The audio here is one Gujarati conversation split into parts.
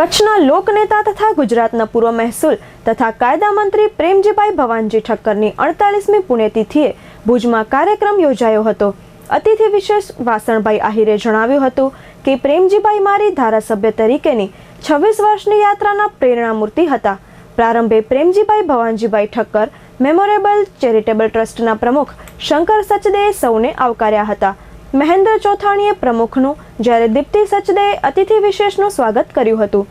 કચ્છના લોકનેતા તથા ગુજરાતના પૂર્વ મહેસૂલ તથા કાયદા મંત્રી પ્રેમજીભાઈ ભવાનજી ઠક્કરની અડતાલીસમી પુણ્યતિથિએ ભુજમાં કાર્યક્રમ યોજાયો હતો. અતિથિ વિશેષ વાસણભાઈ આહિરે જણાવ્યું હતું કે, પ્રેમજીભાઈ મારી ધારાસભ્ય તરીકેની છવ્વીસ વર્ષની યાત્રાના પ્રેરણામૂર્તિ હતા. પ્રારંભે પ્રેમજીભાઈ ભવાનજીભાઈ ઠક્કર મેમોરેબલ ચેરિટેબલ ટ્રસ્ટના પ્રમુખ શંકર સચદેએ સૌને આવકાર્યા હતા. મહેન્દ્ર ચોથાણીએ પ્રમુખનું, જ્યારે દીપ્તિ સચદેએ અતિથિ વિશેષનું સ્વાગત કર્યું હતું.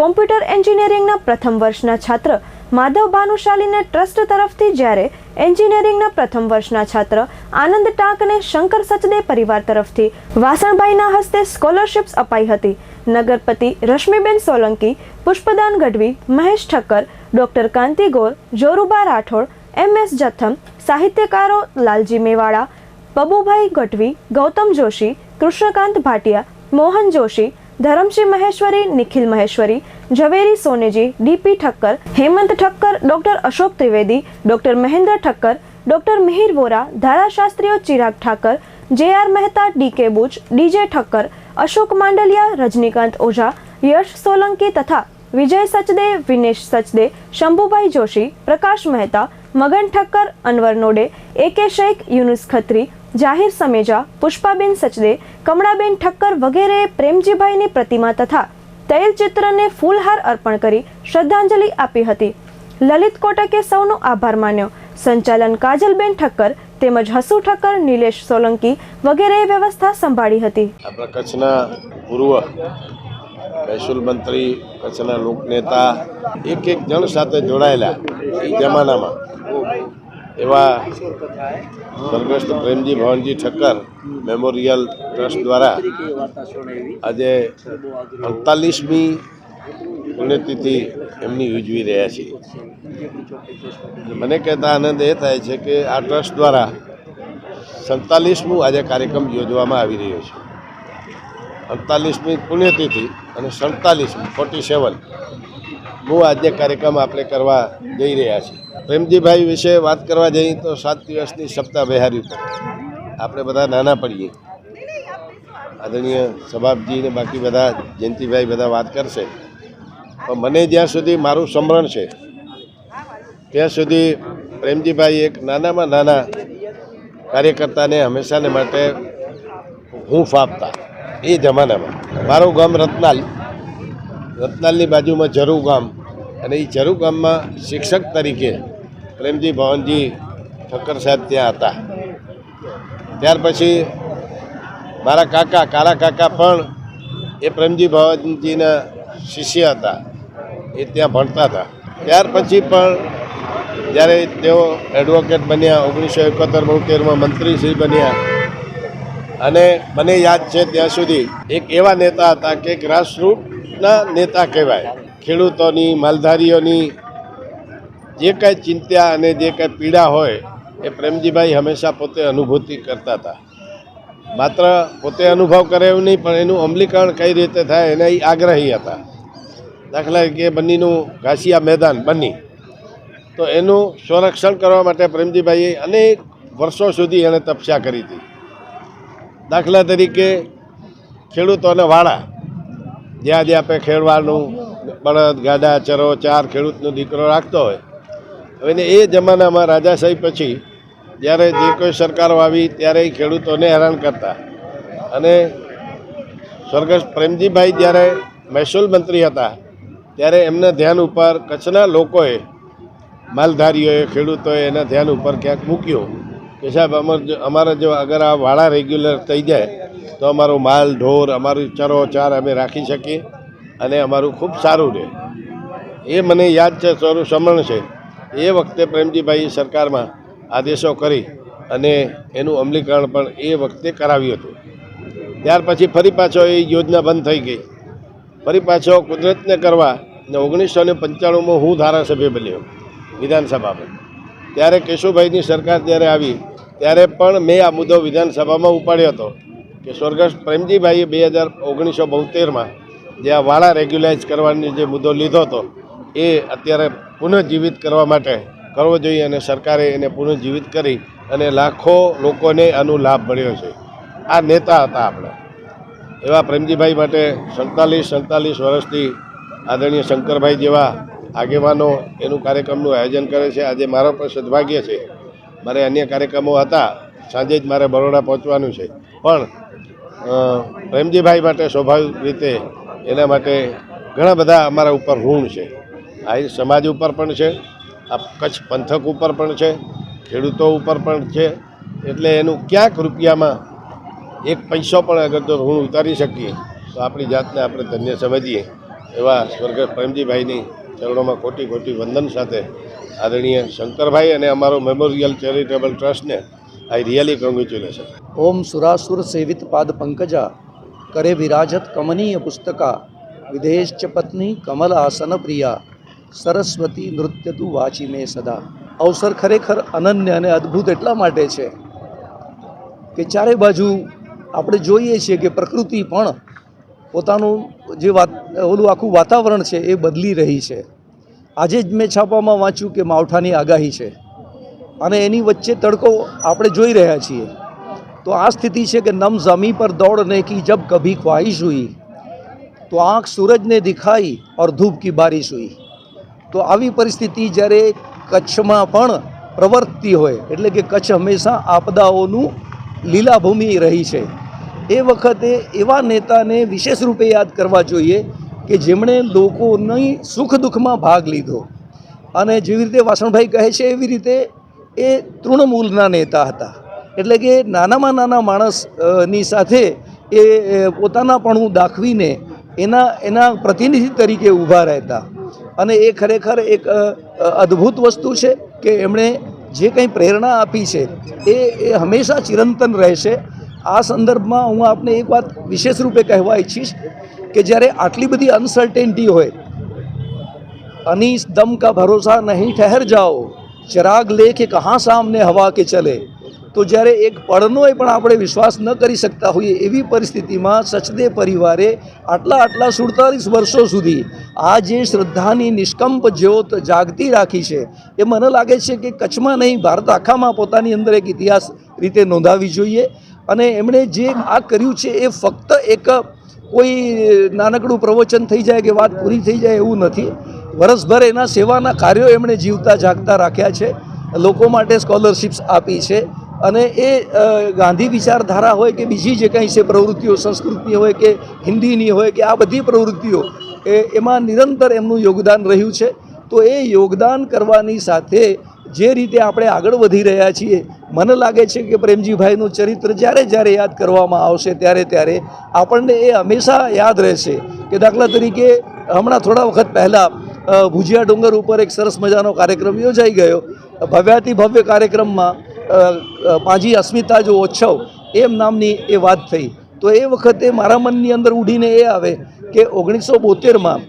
કોમ્પ્યુટર એન્જિનિયરિંગના પ્રથમ વર્ષના છાત્ર માધવ ભાનુશાલીને ટ્રસ્ટ તરફથી જ્યારે એન્જિનિયરિંગના પ્રથમ વર્ષના છાત્ર આનંદ ટાંકને શંકર સચદે પરિવાર તરફથી વાસણભાઈના હસ્તે સ્કોલરશિપ્સ અપાઈ હતી. નગરપતિ Rashmiben Solanki, Pushpadan Gadhvi, Mahesh Thakkar, doctor Kanti Gor, Joruba Rathod, M S Jatham સાહિત્યકારો Lalji Mewada Babubhai Gadhvi Gautam Joshi Krishnakant Bhatia Mohan Joshi Dharamsinh Maheshwari Nikhil Maheshwari Zaveri Soneji DP Thakkar Hemant Thakkar doctor Ashok Trivedi doctor Mahendra Thakkar doctor Mihir Vora ધારાશાસ્ત્રીઓ Chirag Thakar J R Mehta DK Buch DJ Thakkar Ashok Mandaliya Rajnikant Oza Yash Solanki તથા વિજય સચદે વિનેશ સચદે શંભુભાઈ જોશી પ્રકાશ મહેતા મગન ઠક્કર અનવર નોડે એ કે શેખ યુનુસ ખત્રી જાહિર સમેજા પુષ્પાબેન સચદે, કમળાબેન ઠક્કર વગેરેએ પ્રેમજીભાઈની પ્રતિમા તથા તૈલચિત્રને ફૂલહાર અર્પણ કરી શ્રદ્ધાંજલિ આપી હતી. લલિત કોટકે સૌનો આભાર માન્યો. સંચાલન કાજલબેન ઠક્કર તેમજ હસુ ઠક્કર નિલેશ સોલંકી વગેરેએ વ્યવસ્થા સંભાળી હતી. આપણા કચ્છના પૂર્વ મહેસૂલ મંત્રી, કચ્છના લોકનેતા, એક એક જણ સાથે જોડાયેલા જમાનામાં. એવા સ્વર્ગસ્થ પ્રેમજી ભવનજી ઠક્કર મેમોરિયલ ટ્રસ્ટ દ્વારા આજે અડતાલીસમી પુણ્યતિથિ એમની ઉજવી રહ્યા છીએ. મને કહેતા આનંદ એ થાય છે કે આ ટ્રસ્ટ દ્વારા સત્તાલીસમું આજે કાર્યક્રમ યોજવામાં આવી રહ્યો છે. અડતાલીસમી પુણ્યતિથિ અને સડતાલીસમી ફોર્ટી સેવન હું આજે કાર્યક્રમ આપણે કરવા જઈ રહ્યા છીએ. પ્રેમજીભાઈ વિશે વાત કરવા જઈએ તો સાત દિવસની સપ્તાહ બહારી આપણે બધા નાના પડીએ. આદરણીય સભાપજી ને બાકી બધા જયંતિભાઈ બધા વાત કરશે. પણ મને જ્યાં સુધી મારું સ્મરણ છે, ત્યાં સુધી પ્રેમજીભાઈ એક નાનામાં નાના કાર્યકર્તાને હંમેશાને માટે હૂંફ આપતા. એ જમાનામાં. મારું ગામ રત્નાલ. રત્નાલની બાજુમાં જરુ ગામ અને એ જરુ ગામમાં શિક્ષક તરીકે પ્રેમજી ભવનજી ઠક્કર સાહેબ ત્યાં હતા. ત્યાર પછી મારા કાકા કારા કાકા પણ એ પ્રેમજી ભવનજીના શિષ્ય હતા. એ ત્યાં ભણતા હતા. ત્યાર પછી પણ જ્યારે તેઓ એડવોકેટ બન્યા, ઓગણીસો એકોતેર બોતેરમાં મંત્રીશ્રી બન્યા અને મને યાદ છે ત્યાં સુધી એક એવા નેતા હતા કે ગ્રાસરૂટના નેતા કહેવાય. ખેડૂતોની, માલધારીઓની જે કાંઈ ચિંતા અને જે કાંઈ પીડા હોય એ પ્રેમજીભાઈ હંમેશા પોતે અનુભૂતિ કરતા હતા. માત્ર પોતે અનુભવ કરે એવું નહીં, પણ એનું અમલીકરણ કઈ રીતે થાય એના એ આગ્રહી હતા. દાખલા તરીકે બન્નીનું ઘાસિયા મેદાન બની તો એનું સંરક્ષણ કરવા માટે પ્રેમજીભાઈએ અનેક વર્ષો સુધી એણે તપસ્યા કરી હતી. દાખલા તરીકે ખેડૂતોને વાળા જ્યાં જ્યાં આપણે ખેડવાનું, બળદ, ગાડા, ચરો, ચાર ખેડૂતનો દીકરો રાખતો હોય. હવે એને એ જમાનામાં રાજાશાહી પછી, જ્યારે જે કોઈ સરકારો આવી ત્યારે એ ખેડૂતોને હેરાન કરતા. અને સ્વર્ગસ્થ પ્રેમજીભાઈ જ્યારે મહેસૂલ મંત્રી હતા, ત્યારે એમના ધ્યાન ઉપર કચ્છના લોકોએ માલધારીઓએ, ખેડૂતોએ એના ધ્યાન ઉપર ક્યાંક મૂક્યું. કે સાહેબ, અમાર અમારા જો અગર આ વાળા રેગ્યુલર થઈ જાય, તો અમારો માલ, ઢોર, અમારું ચરો ચાર અમે રાખી શકીએ અને અમારું ખૂબ સારું રહે. એ મને યાદ છે સારું સમરણ છે. એ વખતે પ્રેમજીભાઈ સરકારમાં આદેશો કરી અને એનું અમલીકરણ પણ એ વખતે કરાવ્યું હતું. ત્યાર પછી ફરી પાછો એ યોજના બંધ થઈ ગઈ. ફરી પાછો કુદરતને કરવા ને ઓગણીસો ને પંચાણુંમાં હું ધારાસભ્ય બન્યો વિધાનસભામાં. ત્યારે કેશુભાઈની સરકાર જ્યારે આવી ત્યારે પણ મેં આ મુદ્દો વિધાનસભામાં ઉપાડ્યો હતો કે સ્વર્ગસ્થ પ્રેમજીભાઈએ બે હજાર ઓગણીસો બોતેરમાં જે આ વાળા રેગ્યુલાઇઝ કરવાની જે મુદ્દો લીધો હતો, એ અત્યારે પુનઃજીવિત કરવા માટે કરવો જોઈએ અને સરકારે એને પુનઃજીવિત કરી અને લાખો લોકોને આનો લાભ મળ્યો છે. આ નેતા હતા આપણા. એવા પ્રેમજીભાઈ માટે સંતાલીસ સંતાલીસ વર્ષથી આદરણીય શંકરભાઈ જેવા આગેવાનો એનું કાર્યક્રમનું આયોજન કરે છે. આજે મારો પણ સદભાગ્ય છે. મારે અન્ય કાર્યક્રમો હતા. સાંજે જ મારે બરોડા પહોંચવાનું છે. પણ પ્રેમજીભાઈ માટે સ્વાભાવિક રીતે એના માટે ઘણા બધા અમારા ઉપર ઋણ છે. આહિર સમાજ ઉપર પણ છે, આ કચ્છ પંથક ઉપર પણ છે, ખેડૂતો ઉપર પણ છે. એટલે એનું ક્યાંક રૂપિયામાં એક પૈસો પણ અગર જો ઋણ ઉતારી શકીએ, તો આપણી જાતને આપણે ધન્ય સમજીએ. એવા સ્વર્ગ પ્રેમજીભાઈની ચરણોમાં ખોટી ખોટી વંદન સાથે આદરણીય શંકરભાઈ અને અમારો મેમોરિયલ ચેરિટેબલ ટ્રસ્ટને આઈ રિયલી કોંગ્રેચ્યુલેશન ઓમ સુરાસુર સેવિત પાદ પંકજા, કરે વિરાજત કમનીય પુસ્તકા વિદેશ પત્ની કમલ આસન પ્રિયા, સરસ્વતી નૃત્ય તું વાચી મેં સદા. અવસર ખરેખર અનન્ય અને અદ્ભુત એટલા માટે છે કે ચારે બાજુ આપણે જોઈએ છીએ કે પ્રકૃતિ પણ પોતાનું જે વાત, ઓલું આખું વાતાવરણ છે એ બદલી રહી છે. આજે જ મેં છાપામાં વાંચ્યું કે માવઠાની આગાહી છે. અને એની વચ્ચે તડકો આપણે જોઈ રહ્યા છીએ. તો આ સ્થિતિ છે કે નમ જમી પર દોડને કી જબ કભી ખ્વાહિશ હુઈ, તો આંખ સૂરજને દિખાઈ ઓર ધૂપ કી બારિશ હુઈ. તો આવી પરિસ્થિતિ જ્યારે કચ્છમાં પણ પ્રવર્તતી હોય, એટલે કે કચ્છ હંમેશા આપદાઓનું લીલાભૂમિ રહી છે. એ વખતે એવા નેતાને વિશેષ રૂપે યાદ કરવા જોઈએ કે જેમણે લોકોની સુખ દુઃખમાં ભાગ લીધો. અને જેવી રીતે વાસણભાઈ કહે છે, એવી રીતે એ તૃણમૂલના નેતા હતા. એટલે કે નાનામાં નાના માણસની સાથે એ પોતાનાપણું દાખવીને એના એના પ્રતિનિધિ તરીકે ઊભા રહેતા. અને એ ખરેખર એક અદ્ભુત વસ્તુ છે કે એમણે જે કંઈ પ્રેરણા આપી છે, એ એ હંમેશા ચિરંતન રહેશે. આ સંદર્ભમાં હું આપને એક વાત વિશેષ રૂપે કહેવા ઈચ્છીશ કે જ્યારે આટલી બધી અનસર્ટેનિટી હોય, અનીસ દમ કા ભરોસા નહીં ઠહેર જાઓ, ચરાગ લે કે કહા સામને હવા કે ચલે. તો જ્યારે એક પળનોય પણ આપણે વિશ્વાસ ન કરી શકતા હોઈએ એવી પરિસ્થિતિમાં સચદે પરિવારે આટલા આટલા સુડતાલીસ વર્ષો સુધી આ જે શ્રદ્ધાની નિષ્કંપ જ્યોત જાગતી રાખી છે, એ મને લાગે છે કે કચ્છમાં નહીં, ભારત આખામાં પોતાની અંદર એક ઇતિહાસ રીતે નોંધાવી જોઈએ. અને એમણે જે આ કર્યું છે, એ ફક્ત એક કોઈ નાનકડું પ્રવચન થઈ જાય કે વાત પૂરી થઈ જાય એવું નથી. વરસભર એના સેવાના કાર્યો એમણે જીવતા જાગતા રાખ્યા છે, લોકો માટે સ્કોલરશિપ્સ આપી છે અને એ ગાંધી વિચારધારા હોય કે બીજી જે કંઈ છે, પ્રવૃત્તિઓ સંસ્કૃતની હોય કે હિન્દીની હોય કે આ બધી પ્રવૃત્તિઓ, એ, એમાં નિરંતર એમનું યોગદાન રહ્યું છે. તો એ યોગદાન કરવાની સાથે જે રીતે આપણે આગળ વધી રહ્યા છીએ મને લાગે છે કે પ્રેમજીભાઈનું ચરિત્ર જ્યારે જ્યારે યાદ કરવામાં આવશે ત્યારે ત્યારે આપણને એ હંમેશા યાદ રહેશે કે દાખલા તરીકે હમણાં થોડા વખત પહેલાં ભુજિયા ડુંગર ઉપર એક સરસ મજાનો કાર્યક્રમ યોજાઈ ગયો. ભવ્યાતિ ભવ્ય કાર્યક્રમમાં અ, અસ્મિતા જો ઓછવ એમ નામની એ વાત થઈ. તો એ વખતે મારા મનની અંદર ઉડીને એ આવે કે ઓગણીસો બોતેરમાં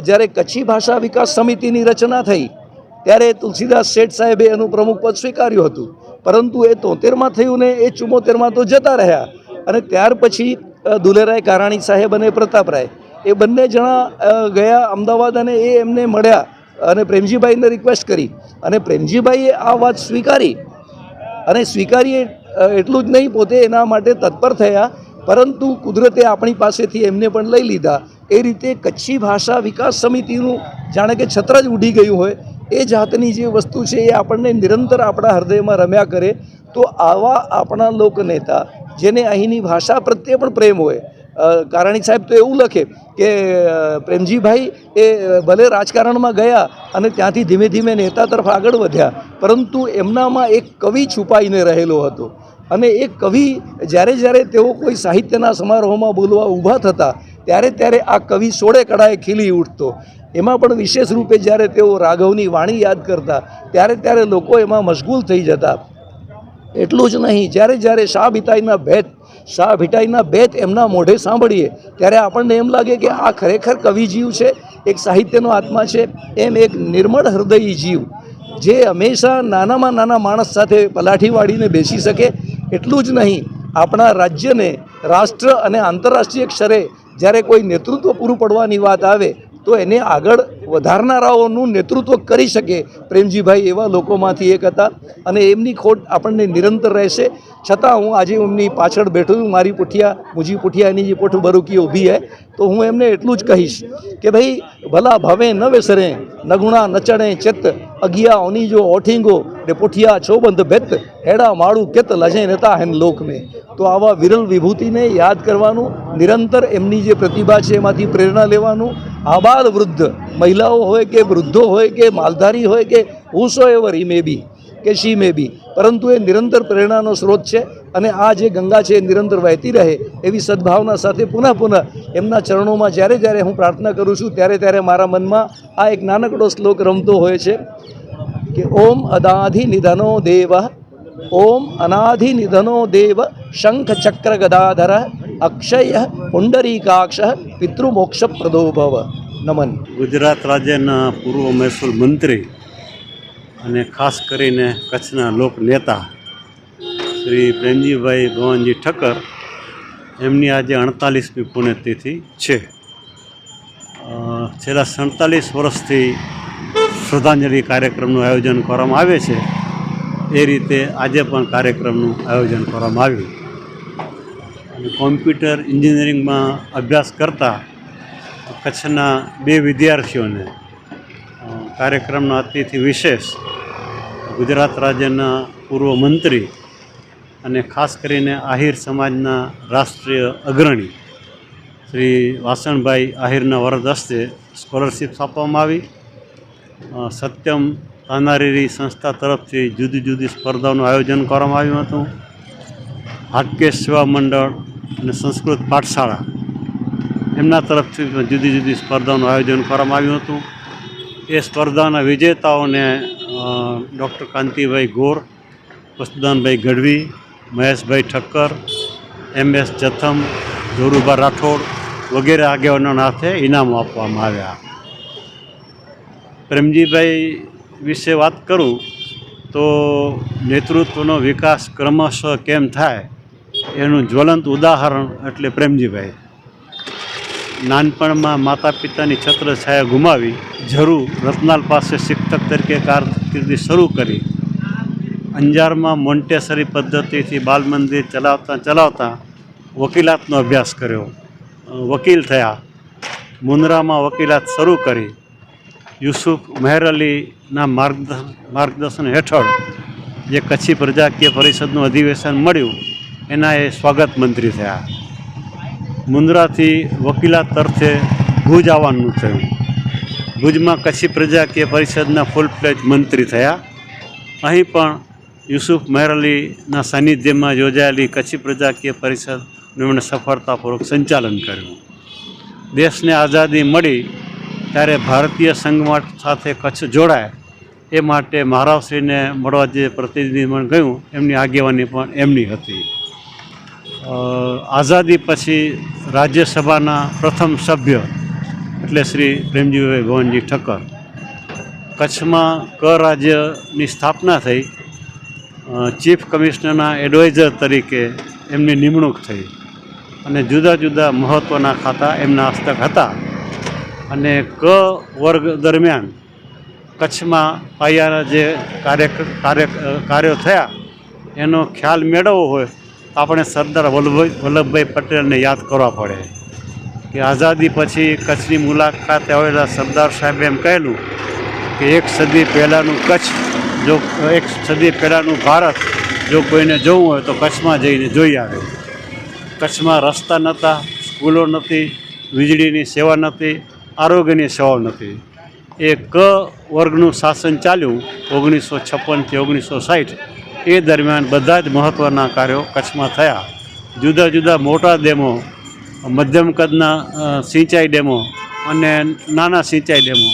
જ્યારે કચ્છી ભાષા વિકાસ સમિતિની રચના થઈ ત્યારે તુલસીદાસ શેઠ સાહેબે એનું પ્રમુખ પદ સ્વીકાર્યું હતું. પરંતુ એ તોતેરમાં થયું ને એ ચુમ્મોતેરમાં તો જતા રહ્યા. અને ત્યાર પછી દુલેરાય કારાણી સાહેબ અને પ્રતાપરાય એ બંને જણા ગયા અમદાવાદ અને એ એમને મળ્યા અને પ્રેમજીભાઈને રિક્વેસ્ટ કરી. અને પ્રેમજીભાઈએ આ વાત સ્વીકારી. અને સ્વીકારીએ એટલું જ નહીં, પોતે એના માટે તત્પર થયા. પરંતુ કુદરતે આપણી પાસેથી એમને પણ લઈ લીધા. એ રીતે કચ્છી ભાષા વિકાસ સમિતિનું જાણે કે છત્ર જ ઉડી ગયું હોય. એ જાતની જે વસ્તુ છે એ આપણને નિરંતર આપણા હૃદયમાં રમ્યા કરે, તો આવા આપણા લોકનેતા જેને અહીંની ભાષા પ્રત્યે પણ પ્રેમ હોય કારાણી સાહેબ તો એવું લખે કે પ્રેમજીભાઈ એ ભલે રાજકારણમાં ગયા અને ત્યાંથી ધીમે ધીમે નેતા તરફ આગળ વધ્યા, પરંતુ એમનામાં એક કવિ છુપાઈને રહેલો હતો. અને એ કવિ જ્યારે જ્યારે તેઓ કોઈ સાહિત્યના સમારોહમાં બોલવા ઊભા થતા, ત્યારે ત્યારે આ કવિ સોળે કળાએ ખીલી ઉઠતો. એમાં પણ વિશેષ રૂપે જ્યારે તેઓ રાઘવની વાણી યાદ કરતા, ત્યારે ત્યારે લોકો એમાં મશગુલ થઈ જતા. એટલું જ નહીં, જ્યારે જ્યારે શાહ ભીતાઈના ભેત શાહ ભીટાઈના ભેત એમના મોઢે સાંભળીએ, ત્યારે આપણને એમ લાગે કે આ ખરેખર કવિ જીવ છે, એક સાહિત્યનો આત્મા છે, એમ એક નિર્મળ હૃદયી જીવ, જે હંમેશા નાનામાં નાના માણસ સાથે પલાઠી વાળીને બેસી શકે, એટલું જ નહીં, આપણા રાજ્યને રાષ્ટ્ર અને આંતરરાષ્ટ્રીય ક્ષરે જ્યારે કોઈ નેતૃત્વ પૂરું પડવાની વાત આવે તો એને આગળ વધારનારાઓનું નેતૃત્વ કરી શકે પ્રેમજીભાઈ એવા લોકોમાંથી એક હતા અને એમની ખોટ આપણને નિરંતર રહેશે. છતાં હું આજે એમની પાછળ બેઠો છું. મારી પુઠિયા, મુજી પુઠિયાની જે પોઠું બરુકી ઊભી હે, તો હું એમને એટલું જ કહીશ કે ભાઈ, ભલા ભાવે ન વેસરે, નગુણા નચણે ચેત, અગિયા જો ઓઠીંગો, ને પુઠિયા છોબંધ ભેત, હેડા માળું કેત લજે નેતા હેન લોક મેં. તો આવા વિરલ વિભૂતિને યાદ કરવાનું, નિરંતર એમની જે પ્રતિભા છે, એમાંથી પ્રેરણા લેવાનું આબાદ વૃદ્ધ, મહિલાઓ હોય કે વૃદ્ધો હોય કે માલધારી હોય કે હુસો એવર ઈ મે બી કે શી મે બી પરંતુ એ નિરંતર પ્રેરણાનો સ્ત્રોત છે અને આ જે ગંગા છે એ નિરંતર વહેતી રહે એવી સદભાવના સાથે પુનઃ પુનઃ એમના ચરણોમાં જ્યારે જ્યારે હું પ્રાર્થના કરું છું ત્યારે ત્યારે મારા મનમાં આ એક નાનકડો શ્લોક રમતો હોય છે કે ઓમ અદાધિ નિધનો દેવ, ઓમ અનાધિ નિધનો દેવ, શંખ ચક્ર ગદાધર અક્ષય પુંડરીકાક્ષ પિતૃમોક્ષ પ્રદોભવ નમન. ગુજરાત રાજ્યના પૂર્વ મહેસૂલ મંત્રી અને ખાસ કરીને કચ્છના લોક નેતા શ્રી પ્રેમજીભાઈ ભવાનજી ઠક્કર એમની આજે અડતાલીસમી પુણ્યતિથિ છે. છેલ્લા સડતાલીસ વર્ષથી શ્રદ્ધાંજલિ કાર્યક્રમનું આયોજન કરવામાં આવે છે. એ રીતે આજે પણ કાર્યક્રમનું આયોજન કરવામાં આવ્યું. કોમ્પ્યુટર એન્જિનિયરિંગમાં અભ્યાસ કરતા કચ્છના બે વિદ્યાર્થીઓને કાર્યક્રમના અતિથિ વિશેષ ગુજરાત રાજ્યના પૂર્વ મંત્રી અને ખાસ કરીને આહિર સમાજના રાષ્ટ્રીય અગ્રણી શ્રી વાસણભાઈ આહિરના વરદ હસ્તે સ્કોલરશિપ આપવામાં આવી. સત્યમ તાનારીરી સંસ્થા તરફથી જુદી જુદી સ્પર્ધાઓનું આયોજન કરવામાં આવ્યું હતું. હાટકેશ સેવા મંડળ અને સંસ્કૃત પાઠશાળા. એમના તરફથી જુદી જુદી સ્પર્ધાઓનું આયોજન કરવામાં આવ્યું હતું. એ સ્પર્ધાના વિજેતાઓને doctor Kantibhai Gor Vastudanbhai Gadhvi, Maheshbhai Thakkar, M S Jatham Jorubha Rathod વગેરે આગેવાનોના હાથે ઇનામો આપવામાં આવ્યા. પ્રેમજીભાઈ વિશે વાત કરું તો નેતૃત્વનો વિકાસ ક્રમશઃ કેમ થાય? એનું જ્વલંત ઉદાહરણ એટલે પ્રેમજીભાઈ. નાનપણમાં માતા પિતાની છત્ર છાયા ગુમાવી જરૂર રત્નાલ પાસે શિક્ષક તરીકે કારકિર્દી શરૂ કરી. અંજારમાં મોન્ટેસરી પદ્ધતિથી બાલ મંદિર ચલાવતા ચલાવતા વકીલાતનો અભ્યાસ કર્યો. વકીલ થયા. મુન્દ્રામાં વકીલાત શરૂ કરી. યુસુફ મહેર અલીના માર્ગદર્શન માર્ગદર્શન હેઠળ જે કચ્છી પ્રજાકીય પરિષદનું અધિવેશન મળ્યું એના એ સ્વાગત મંત્રી થયા. મુન્દ્રાથી વકીલાત તરફે ભુજ આવવાનું થયું. ભુજમાં કચ્છી પ્રજાકીય પરિષદના ફૂલ ફ્લેજ મંત્રી થયા. અહીં પણ યુસુફ મહેરલીના સાનિધ્યમાં યોજાયેલી કચ્છી પ્રજાકીય પરિષદનું એમણે સફળતાપૂર્વક સંચાલન કર્યું. દેશને આઝાદી મળી ત્યારે ભારતીય સંઘ સાથે કચ્છ જોડાય, એ માટે મહારાવશ્રીને મળવા જે પ્રતિનિધિમંડળ ગયું, એમની આગેવાની પણ એમની હતી. આઝાદી પછી રાજ્યસભાના પ્રથમ સભ્ય એટલે શ્રી પ્રેમજીભાઈ ભવનજી ઠક્કર. કચ્છમાં ક રાજ્યની સ્થાપના થઈ. ચીફ કમિશનરના એડવાઇઝર તરીકે એમની નિમણૂક થઈ. અને જુદા જુદા મહત્ત્વના ખાતા એમના હસ્તક હતા. અને ક વર્ગ દરમિયાન કચ્છમાં પાયાના જે કાર્ય કાર્ય કાર્યો થયા, એનો ખ્યાલ મેળવવો હોય આપણે સરદાર વલ્લભભાઈ વલ્લભભાઈ પટેલને યાદ કરવા પડે કે આઝાદી પછી કચ્છની મુલાકાતે આવેલા સરદાર સાહેબે એમ કહેલું કે એક સદી પહેલાંનું કચ્છ, જો એક સદી પહેલાંનું ભારત, જો કોઈને જોવું હોય તો કચ્છમાં જઈને જોઈ આવે. કચ્છમાં રસ્તા નહોતા, સ્કૂલો નહોતી, વીજળીની સેવા નહોતી, આરોગ્યની સેવાઓ નહોતી. એ ક વર્ગનું શાસન ચાલ્યું ઓગણીસો છપ્પનથી ઓગણીસો સાઠ એ દરમિયાન બધા જ મહત્ત્વના કાર્યો કચ્છમાં થયા. જુદા જુદા મોટા ડેમો, મધ્યમ કદના સિંચાઈ ડેમો અને નાના સિંચાઈ ડેમો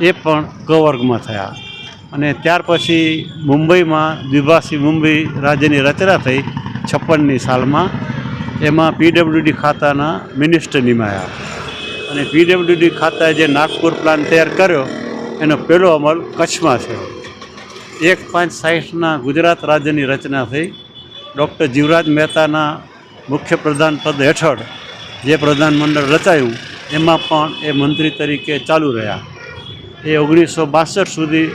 એ પણ કવર્ગમાં વર્ગમાં થયા. અને ત્યાર પછી મુંબઈમાં દ્વિભાષી મુંબઈ રાજ્યની રચના થઈ છપ્પનની સાલમાં. એમાં પીડબ્લ્યુડી ખાતાના મિનિસ્ટર નિમાયા. અને પીડબ્લ્યુડી ખાતાએ જે નાગપુર પ્લાન તૈયાર કર્યો, એનો પહેલો અમલ કચ્છમાં થયો. એક પાંચ સાહીઠના ગુજરાત રાજ્યની રચના થઈ. ડૉક્ટર જીવરાજ મહેતાના મુખ્ય પ્રધાન પદ હેઠળ જે પ્રધાનમંડળ રચાયું, એમાં પણ એ મંત્રી તરીકે ચાલુ રહ્યા. એ ઓગણીસો બાસઠ સુધી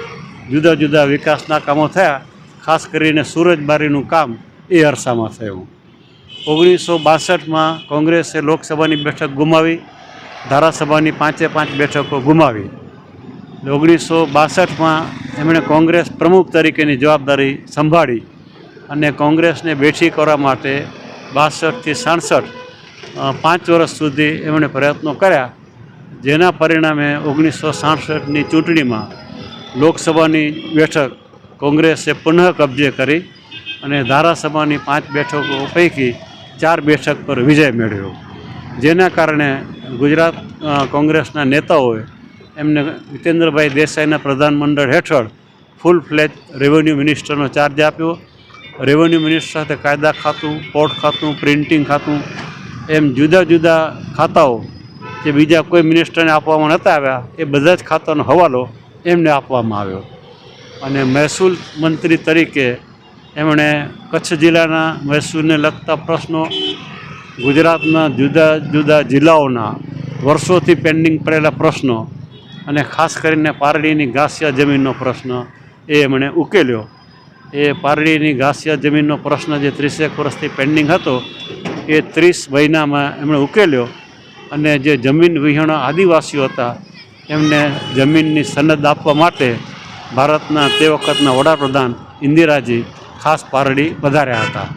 જુદા જુદા વિકાસના કામો થયા, ખાસ કરીને સુરજબારીનું કામ એ અરસામાં થયું. ઓગણીસો બાસઠમાં કોંગ્રેસે લોકસભાની બેઠક ગુમાવી, ધારાસભાની પાંચે પાંચ બેઠકો ગુમાવી. ઓગણીસો બાસઠમાં એમણે કોંગ્રેસ પ્રમુખ તરીકેની જવાબદારી સંભાળી અને કોંગ્રેસને બેઠી કરવા માટે બાસઠથી સાડસઠ પાંચ વર્ષ સુધી એમણે પ્રયત્નો કર્યા, જેના પરિણામે ઓગણીસો સાડસઠની ચૂંટણીમાં લોકસભાની બેઠક કોંગ્રેસે પુનઃ કબજે કરી અને ધારાસભાની પાંચ બેઠકો પૈકી ચાર બેઠક પર વિજય મેળવ્યો. જેના કારણે ગુજરાત કોંગ્રેસના નેતાઓએ એમને જીતેન્દ્રભાઈ દેસાઈના પ્રધાનમંડળ હેઠળ ફૂલ ફ્લેજ રેવન્યુ મિનિસ્ટરનો ચાર્જ આપ્યો. રેવન્યુ મિનિસ્ટર સાથે કાયદા ખાતું પોર્ટ ખાતું પ્રિન્ટિંગ ખાતું, એમ જુદા જુદા ખાતાઓ જે બીજા કોઈ મિનિસ્ટરને આપવામાં નહોતા આવ્યા, એ બધા જ ખાતાનો હવાલો એમને આપવામાં આવ્યો. અને મહેસૂલ મંત્રી તરીકે એમણે કચ્છ જિલ્લાના મહેસૂલને લગતા પ્રશ્નો ગુજરાતના જુદા જુદા જિલ્લાઓના વર્ષોથી પેન્ડિંગ પડેલા પ્રશ્નો અને ખાસ કરીને પારડીની ઘાસિયા જમીનનો પ્રશ્ન એ એમણે ઉકેલ્યો. એ પારડીની ઘાસિયા જમીનનો પ્રશ્ન જે ત્રીસેક વર્ષથી પેન્ડિંગ હતો, એ ત્રીસ મહિનામાં એમણે ઉકેલ્યો અને જે જમીન વિહોણા આદિવાસીઓ હતા, એમને જમીનની સનદ આપવા માટે ભારતના તે વખતના વડાપ્રધાન ઇન્દિરાજી ખાસ પારડી વધાર્યા હતા.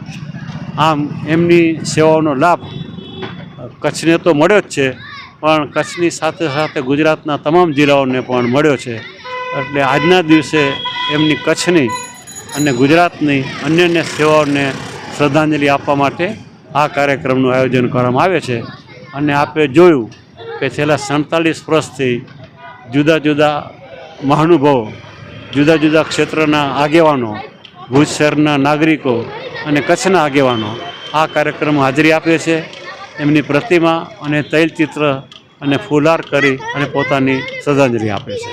આમ એમની સેવાઓનો લાભ કચ્છને તો મળ્યો જ છે પણ કચ્છની સાથે સાથે ગુજરાતના તમામ જિલ્લાઓને પણ મળ્યો છે. એટલે આજના દિવસે એમની કચ્છની અને ગુજરાતની અન્યન્ય સેવાઓને શ્રદ્ધાંજલિ આપવા માટે આ કાર્યક્રમનું આયોજન કરવામાં આવે છે. અને આપણે જોયું કે છેલ્લા સડતાલીસ વર્ષથી જુદા જુદા મહાનુભાવો, જુદા જુદા ક્ષેત્રના આગેવાનો, ભુજ શહેરના નાગરિકો અને કચ્છના આગેવાનો આ કાર્યક્રમ હાજરી આપે છે. એમની પ્રતિમા અને તૈલચિત્ર અને ફુલાર કરી અને પોતાની શ્રદ્ધાંજલિ આપે છે.